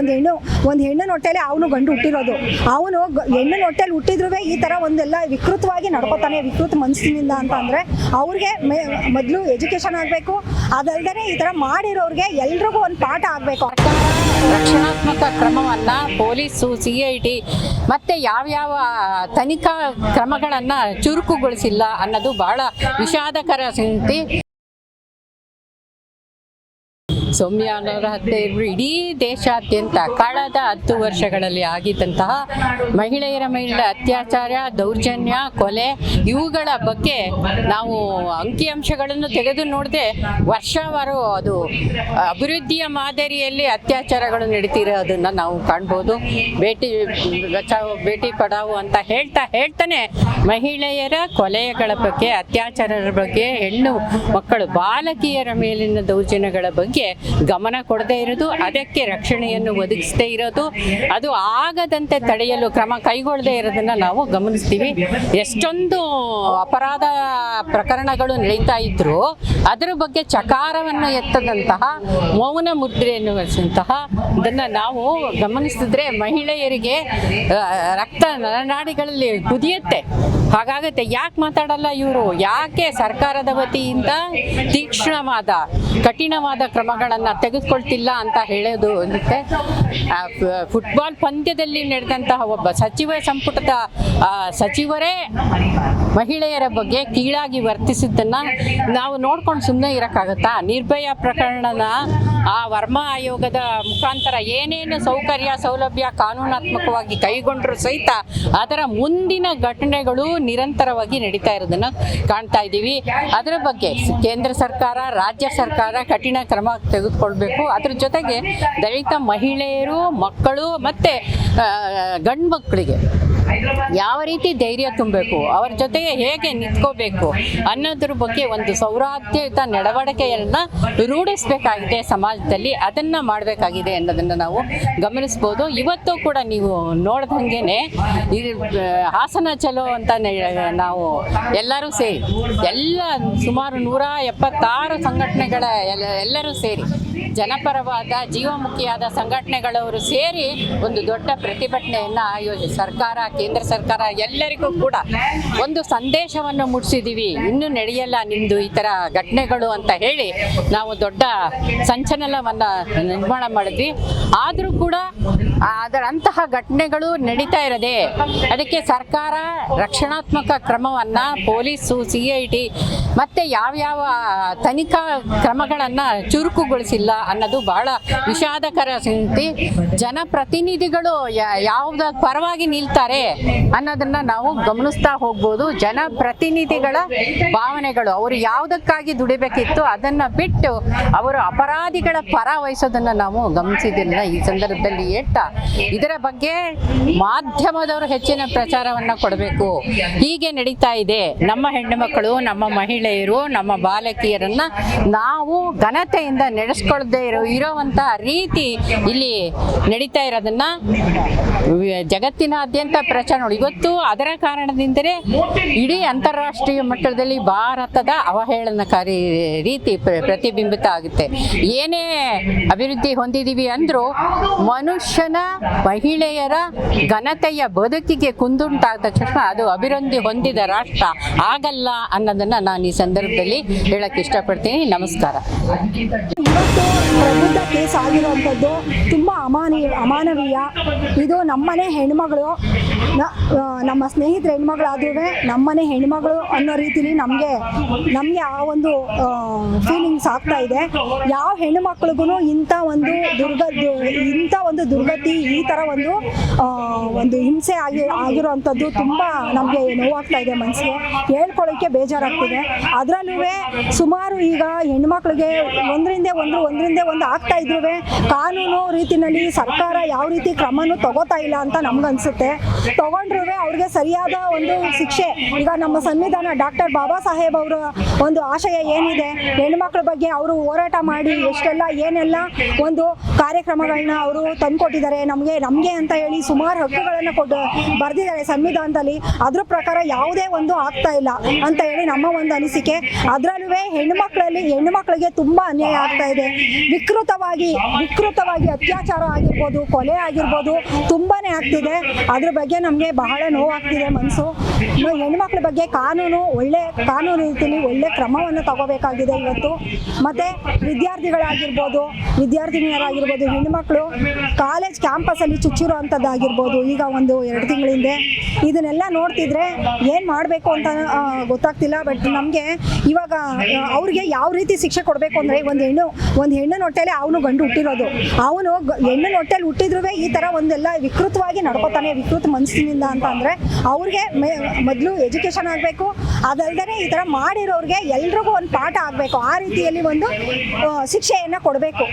ಒಂದು ಹೆಣ್ಣು ಒಂದು ಹೆಣ್ಣು ಹೊಟ್ಟೆಲಿ ಅವನು ಗಂಡು ಹುಟ್ಟಿರೋದು. ಅವನು ಹೆಣ್ಣು ಹೊಟ್ಟೆಲಿ ಹುಟ್ಟಿದ್ರು ಈ ತರ ಒಂದೆಲ್ಲ ವಿಕೃತವಾಗಿ ನಡ್ಕೋತಾನೆ, ವಿಕೃತ ಮನಸ್ಸಿನಿಂದ ಅಂತ ಅಂದ್ರೆ ಅವ್ರಿಗೆ ಮೊದಲು ಎಜುಕೇಶನ್ ಆಗಬೇಕು ಅದಲ್ದೇ ಈ ತರ ಮಾಡಿರೋರಿಗೆ ಎಲ್ರಿಗೂ ಒಂದು ಪಾಠ ಆಗಬೇಕು. ರಕ್ಷಣಾತ್ಮಕ ಕ್ರಮವನ್ನ ಪೊಲೀಸು, ಸಿ ಐ ಟಿ ಮತ್ತೆ ಯಾವ್ಯಾವ ತನಿಖಾ ಕ್ರಮಗಳನ್ನ ಚುರುಕುಗೊಳಿಸಿಲ್ಲ ಅನ್ನೋದು ಬಹಳ ವಿಷಾದಕರ ಸಂಗತಿ. ಸೌಮ್ಯ ಅನ್ನೋರ ಹತ್ಯೆ ಇಡೀ ದೇಶಾದ್ಯಂತ ಕಳೆದ ಹತ್ತು ವರ್ಷಗಳಲ್ಲಿ ಆಗಿದ್ದಂತಹ ಮಹಿಳೆಯರ ಮೇಲೆ ಅತ್ಯಾಚಾರ ದೌರ್ಜನ್ಯ ಕೊಲೆ ಇವುಗಳ ಬಗ್ಗೆ ನಾವು ಅಂಕಿಅಂಶಗಳನ್ನು ತೆಗೆದು ನೋಡದೆ ವರ್ಷವಾರು ಅದು ಅಭಿವೃದ್ಧಿಯ ಮಾದರಿಯಲ್ಲಿ ಅತ್ಯಾಚಾರಗಳು ನಡೀತಿರೋದನ್ನು ನಾವು ಕಾಣ್ಬೋದು. ಭೇಟಿ ಬಚಾವ್ ಭೇಟಿ ಪಡಾವು ಅಂತ ಹೇಳ್ತಾ ಹೇಳ್ತಾನೆ ಮಹಿಳೆಯರ ಕೊಲೆಗಳ ಬಗ್ಗೆ, ಅತ್ಯಾಚಾರರ ಬಗ್ಗೆ, ಹೆಣ್ಣು ಮಕ್ಕಳು, ಬಾಲಕಿಯರ ಮೇಲಿನ ದೌರ್ಜನ್ಯಗಳ ಬಗ್ಗೆ ಗಮನ ಕೊಡದೇ ಇರೋದು, ಅದಕ್ಕೆ ರಕ್ಷಣೆಯನ್ನು ಒದಗಿಸದೇ ಇರೋದು, ಅದು ಆಗದಂತೆ ತಡೆಯಲು ಕ್ರಮ ಕೈಗೊಳ್ಳದೇ ಇರೋದನ್ನು ನಾವು ಗಮನಿಸ್ತೀವಿ. ಎಷ್ಟೊಂದು ಅಪರಾಧ ಪ್ರಕರಣಗಳು ನಡೀತಾ ಇದ್ರು, ಅದರ ಬಗ್ಗೆ ಚಕಾರವನ್ನು ಎತ್ತದಂತಹ ಮೌನ ಮುದ್ರೆಯನ್ನು ಎನ್ನುವಂತಹ ಇದನ್ನ ನಾವು ಗಮನಿಸಿದ್ರೆ ಮಹಿಳೆಯರಿಗೆ ರಕ್ತ ನರನಾಡಿಗಳಲ್ಲಿ ಕುದಿಯುತ್ತೆ. ಹಾಗಾಗುತ್ತೆ, ಯಾಕೆ ಮಾತಾಡಲ್ಲ ಇವರು? ಯಾಕೆ ಸರ್ಕಾರದ ವತಿಯಿಂದ ತೀಕ್ಷ್ಣವಾದ ಕಠಿಣವಾದ ಕ್ರಮಗಳನ್ನು ತೆಗೆದುಕೊಳ್ತಿಲ್ಲ ಅಂತ ಹೇಳೋದು ಅಂದರೆ ಫುಟ್ಬಾಲ್ ಪಂದ್ಯದಲ್ಲಿ ನಡೆದಂತಹ ಒಬ್ಬ ಸಚಿವ ಸಂಪುಟದ ಸಚಿವರೇ ಮಹಿಳೆಯರ ಬಗ್ಗೆ ಕೀಳಾಗಿ ವರ್ತಿಸಿದ್ದನ್ನು ನಾವು ನೋಡ್ಕೊಂಡು ಸುಮ್ಮನೆ ಇರೋಕ್ಕಾಗತ್ತಾ? ನಿರ್ಭಯ ಪ್ರಕರಣನ ಆ ವರ್ಮಾ ಆಯೋಗದ ಮುಖಾಂತರ ಏನೇನು ಸೌಕರ್ಯ, ಸೌಲಭ್ಯ ಕಾನೂನಾತ್ಮಕವಾಗಿ ಕೈಗೊಂಡ್ರು ಸಹಿತ ಅದರ ಮುಂದಿನ ಘಟನೆಗಳು ನಿರಂತರವಾಗಿ ನಡೀತಾ ಇರೋದನ್ನು ಕಾಣ್ತಾ ಇದ್ದೀವಿ. ಅದರ ಬಗ್ಗೆ ಕೇಂದ್ರ ಸರ್ಕಾರ, ರಾಜ್ಯ ಸರ್ಕಾರ ಕಠಿಣ ಕ್ರಮ ತೆಗೆದುಕೊಳ್ಬೇಕು. ಅದ್ರ ಜೊತೆಗೆ ದಲಿತ ಮಹಿಳೆಯರು ಮಕ್ಕಳು ಮತ್ತೆ ಗಂಡು ಮಕ್ಕಳಿಗೆ ಯಾವ ರೀತಿ ಧೈರ್ಯ ತುಂಬಬೇಕು? ಅವರ ಜೊತೆಗೆ ಹೇಗೆ ನಿಂತ್ಕೋಬೇಕು? ಅನ್ನೋದ್ರ ಬಗ್ಗೆ ಒಂದು ಸೌರಾದ್ಯಯುತ ನಡವಳಿಕೆಯನ್ನ ರೂಢಿಸಬೇಕಾಗಿದೆ ಸಮಾಜದಲ್ಲಿ. ಅದನ್ನ ಮಾಡಬೇಕಾಗಿದೆ ಅನ್ನೋದನ್ನ ನಾವು ಗಮನಿಸ್ಬೋದು. ಇವತ್ತು ಕೂಡ ನೀವು ನೋಡ್ದಂಗೆನೆ ಇದು ಹಾಸನ ಚಲೋ ಅಂತ ನಾವು ಎಲ್ಲರೂ ಸೇರಿ, ಎಲ್ಲ ಸುಮಾರು ನೂರ ಎಪ್ಪತ್ತಾರು ಸಂಘಟನೆಗಳ ಎಲ್ಲ- ಎಲ್ಲರೂ ಸೇರಿ, ಜನಪರವಾದ, ಜೀವಮುಖಿಯಾದ ಸಂಘಟನೆಗಳವರು ಸೇರಿ ಒಂದು ದೊಡ್ಡ ಪ್ರತಿಭಟನೆಯನ್ನು ಆಯೋಜಿಸಿ ಸರ್ಕಾರ ಕೇಂದ್ರ ಸರ್ಕಾರ ಎಲ್ಲರಿಗೂ ಕೂಡ ಒಂದು ಸಂದೇಶವನ್ನು ಮುಡಿಸಿದೀವಿ. ಇನ್ನೂ ನಡೆಯಲ್ಲ ನಿಮ್ದು ಈ ತರ ಘಟನೆಗಳು ಅಂತ ಹೇಳಿ ನಾವು ದೊಡ್ಡ ಸಂಚಲನವನ್ನ ನಿರ್ಮಾಣ ಮಾಡಿದ್ವಿ. ಆದರೂ ಕೂಡ ಅದರ ಅಂತಹ ಘಟನೆಗಳು ನಡೀತಾ ಇರದೆ ಅದಕ್ಕೆ ಸರ್ಕಾರ ರಕ್ಷಣಾತ್ಮಕ ಕ್ರಮವನ್ನು ಪೊಲೀಸು, ಸಿ ಐ ಟಿ ಮತ್ತು ಯಾವ್ಯಾವ ತನಿಖಾ ಕ್ರಮಗಳನ್ನು ಚುರುಕುಗೊಳಿಸಿಲ್ಲ ಅನ್ನೋದು ಬಹಳ ವಿಷಾದಕರ ಸಂಗತಿ. ಜನಪ್ರತಿನಿಧಿಗಳು ಯಾವುದ ಪರವಾಗಿ ನಿಲ್ತಾರೆ ಅನ್ನೋದನ್ನು ನಾವು ಗಮನಿಸ್ತಾ ಹೋಗ್ಬೋದು. ಜನಪ್ರತಿನಿಧಿಗಳ ಭಾವನೆಗಳು, ಅವರು ಯಾವುದಕ್ಕಾಗಿ ದುಡಿಬೇಕಿತ್ತು ಅದನ್ನು ಬಿಟ್ಟು ಅವರು ಅಪರಾಧಿಗಳ ಪರ ವಹಿಸೋದನ್ನು ನಾವು ಗಮನಿಸಿದ್ದಿಲ್ಲ ಈ ಸಂದರ್ಭದಲ್ಲಿ ಹೇಳ್ತಾ ಇದರ ಬಗ್ಗೆ ಮಾಧ್ಯಮದವರು ಹೆಚ್ಚಿನ ಪ್ರಚಾರವನ್ನ ಕೊಡಬೇಕು. ಹೀಗೆ ನಡೀತಾ ಇದೆ. ನಮ್ಮ ಹೆಣ್ಣು ಮಕ್ಕಳು, ನಮ್ಮ ಮಹಿಳೆಯರು, ನಮ್ಮ ಬಾಲಕಿಯರನ್ನ ನಾವು ಘನತೆಯಿಂದ ನಡೆಸ್ಕೊಳ್ದೇ ಇರೋ ಇರೋವಂಥ ರೀತಿ ಇಲ್ಲಿ ನಡೀತಾ ಇರೋದನ್ನ ಜಗತ್ತಿನಾದ್ಯಂತ ಪ್ರಚಾರ ನೋಡಿ. ಇವತ್ತು ಅದರ ಕಾರಣದಿಂದಲೇ ಇಡೀ ಅಂತಾರಾಷ್ಟ್ರೀಯ ಮಟ್ಟದಲ್ಲಿ ಭಾರತದ ಅವಹೇಳನಕಾರಿ ರೀತಿ ಪ್ರ- ಪ್ರತಿಬಿಂಬಿತ ಆಗುತ್ತೆ. ಏನೇ ಅಭಿವೃದ್ಧಿ ಹೊಂದಿದೀವಿ ಅಂದ್ರೂ ಮನುಷ್ಯನ ಮಹಿಳೆಯರ ಘನತೆಯ ಬದುಕಿಗೆ ಕುಂದುಂಟಾದ ತಕ್ಷಣ ಅದು ಅಭಿವೃದ್ಧಿ ಹೊಂದಿದ ರಾಷ್ಟ್ರ ಆಗಲ್ಲ ಅನ್ನೋದನ್ನ ನಾನು ಈ ಸಂದರ್ಭದಲ್ಲಿ ಹೇಳಕ್ಕೆ ಇಷ್ಟಪಡ್ತೀನಿ. ನಮಸ್ಕಾರ. ಇವತ್ತು ಕೇಸ್ ಆಗಿರುವಂಥದ್ದು ತುಂಬ ಅಮಾನೀಯ ಅಮಾನವೀಯ. ಇದು ನಮ್ಮನೆ ಹೆಣ್ಮಗಳು ನಮ್ಮ ಸ್ನೇಹಿತರ ಹೆಣ್ಮಗಳಾದ್ರೂ ನಮ್ಮನೆ ಹೆಣ್ಮಗಳು ಅನ್ನೋ ರೀತಿಲಿ ನಮಗೆ ನಮಗೆ ಆ ಒಂದು ಫೀಲಿಂಗ್ಸ್ ಆಗ್ತಾ ಇದೆ. ಯಾವ ಹೆಣ್ಣು ಮಕ್ಳಿಗೂ ಇಂಥ ಒಂದು ದುರ್ಗ ಇಂಥ ಒಂದು ದುರ್ಗತಿ ಈ ಥರ ಒಂದು ಒಂದು ಹಿಂಸೆ ಆಗಿ ಆಗಿರುವಂಥದ್ದು ತುಂಬ ನಮಗೆ ನೋವಾಗ್ತಾ ಇದೆ ಮನಸ್ಸಿಗೆ ಹೇಳ್ಕೊಳ್ಳೋಕ್ಕೆ ಬೇಜಾರಾಗ್ತಿದೆ. ಅದರಲ್ಲೂ ಸುಮಾರು ಈಗ ಹೆಣ್ಮಕ್ಳಿಗೆ ಒಂದರಿಂದ ಒಂದು ಒಂದರಿಂದ ಒಂದು ಆಗ್ತಾ ಇದ್ರು ಕಾನೂನು ರೀತಿನಲ್ಲಿ ಸರ್ಕಾರ ಯಾವ ರೀತಿ ಕ್ರಮನೂ ತಗೋತಾ ಇಲ್ಲ ಅಂತ ನಮ್ಗನ್ಸುತ್ತೆ. ತಗೊಂಡ್ರು ಅವ್ರಿಗೆ ಸರಿಯಾದ ಒಂದು ಶಿಕ್ಷೆ. ಈಗ ನಮ್ಮ ಸಂವಿಧಾನ ಡಾಕ್ಟರ್ ಬಾಬಾ ಸಾಹೇಬ್ ಅವರ ಒಂದು ಆಶಯ ಏನಿದೆ? ಹೆಣ್ಮಕ್ಳ ಬಗ್ಗೆ ಅವರು ಹೋರಾಟ ಮಾಡಿ ಎಷ್ಟೆಲ್ಲ ಏನೆಲ್ಲ ಒಂದು ಕಾರ್ಯಕ್ರಮಗಳನ್ನ ಅವರು ತಂದ್ಕೊಟ್ಟಿದ್ದಾರೆ. ನಮಗೆ ನಮಗೆ ಅಂತ ಹೇಳಿ ಸುಮಾರು ಹಕ್ಕುಗಳನ್ನು ಕೊಟ್ಟು ಬರೆದಿದ್ದಾರೆ ಸಂವಿಧಾನದಲ್ಲಿ. ಅದ್ರ ಪ್ರಕಾರ ಯಾವುದೇ ಒಂದು ಆಗ್ತಾ ಇಲ್ಲ ಅಂತ ಹೇಳಿ ನಮ್ಮ ಒಂದು ಅನಿಸಿಕೆ. ಅದರಲ್ಲೂ ಹೆಣ್ಣು ಹೆಣ್ಣುಮಕ್ಕಳಿಗೆ ತುಂಬಾ ಅನ್ಯಾಯ ಆಗ್ತಾ ಇದೆ. ವಿಕೃತವಾಗಿ ವಿಕೃತವಾಗಿ ಅತ್ಯಾಚಾರ ಆಗಿರ್ಬೋದು, ಕೊಲೆ ಆಗಿರ್ಬೋದು ತುಂಬಾನೇ ಆಗ್ತಿದೆ. ಅದ್ರ ಬಗ್ಗೆ ನಮಗೆ ಬಹಳ ನೋವಾಗ್ತಿದೆ ಮನಸ್ಸು. ಹೆಣ್ಮಕ್ಳ ಬಗ್ಗೆ ಕಾನೂನು, ಒಳ್ಳೆ ಕಾನೂನು ರೀತಿಯಲ್ಲಿ ಒಳ್ಳೆ ಕ್ರಮವನ್ನು ತಗೋಬೇಕಾಗಿದೆ ಇವತ್ತು. ಮತ್ತೆ ವಿದ್ಯಾರ್ಥಿಗಳಾಗಿರ್ಬೋದು, ವಿದ್ಯಾರ್ಥಿನಿಯರಾಗಿರ್ಬೋದು, ಹೆಣ್ಮಕ್ಳು ಕಾಲೇಜ್ ಕ್ಯಾಂಪಸಲ್ಲಿ ಚುಚ್ಚಿರೋ ಅಂಥದ್ದಾಗಿರ್ಬೋದು ಈಗ ಒಂದು ಎರಡು ತಿಂಗಳ ಹಿಂದೆ ಇದನ್ನೆಲ್ಲ ನೋಡ್ತಿದ್ರೆ ಏನು ಮಾಡಬೇಕು ಅಂತ ಗೊತ್ತಾಗ್ತಿಲ್ಲ. ಬಟ್ ನಮಗೆ ಇವಾಗ ಅವ್ರಿಗೆ ಯಾವ ರೀತಿ ಶಿಕ್ಷೆ ಕೊಡಬೇಕು ಅಂದರೆ ಒಂದು ಹೆಣ್ಣು ಒಂದು ಹೆಣ್ಣು ಹೊಟ್ಟೆಲೆ ಅವನು ಗಂಡು ಹುಟ್ಟಿರೋದು. ಅವನು ಹೆಣ್ಣು ಹೊಟ್ಟೆಲಿ ಹುಟ್ಟಿದ್ರೂ ಈ ಥರ ಒಂದೆಲ್ಲ ವಿಕೃತವಾಗಿ ನಡ್ಕೋತಾನೆ, ವಿಕೃತ ಮನಸ್ಸಿನಿಂದ ಅಂತ ಅಂದರೆ ಅವ್ರಿಗೆ ಮೊದಲು ಎಜುಕೇಷನ್ ಆಗಬೇಕು. ಅದಲ್ಲದೆ ಈ ಥರ ಮಾಡಿರೋರಿಗೆ ಎಲ್ರಿಗೂ ಒಂದು ಪಾಠ ಆಗಬೇಕು. ಆ ರೀತಿಯಲ್ಲಿ ಒಂದು ಶಿಕ್ಷೆಯನ್ನು ಕೊಡಬೇಕು.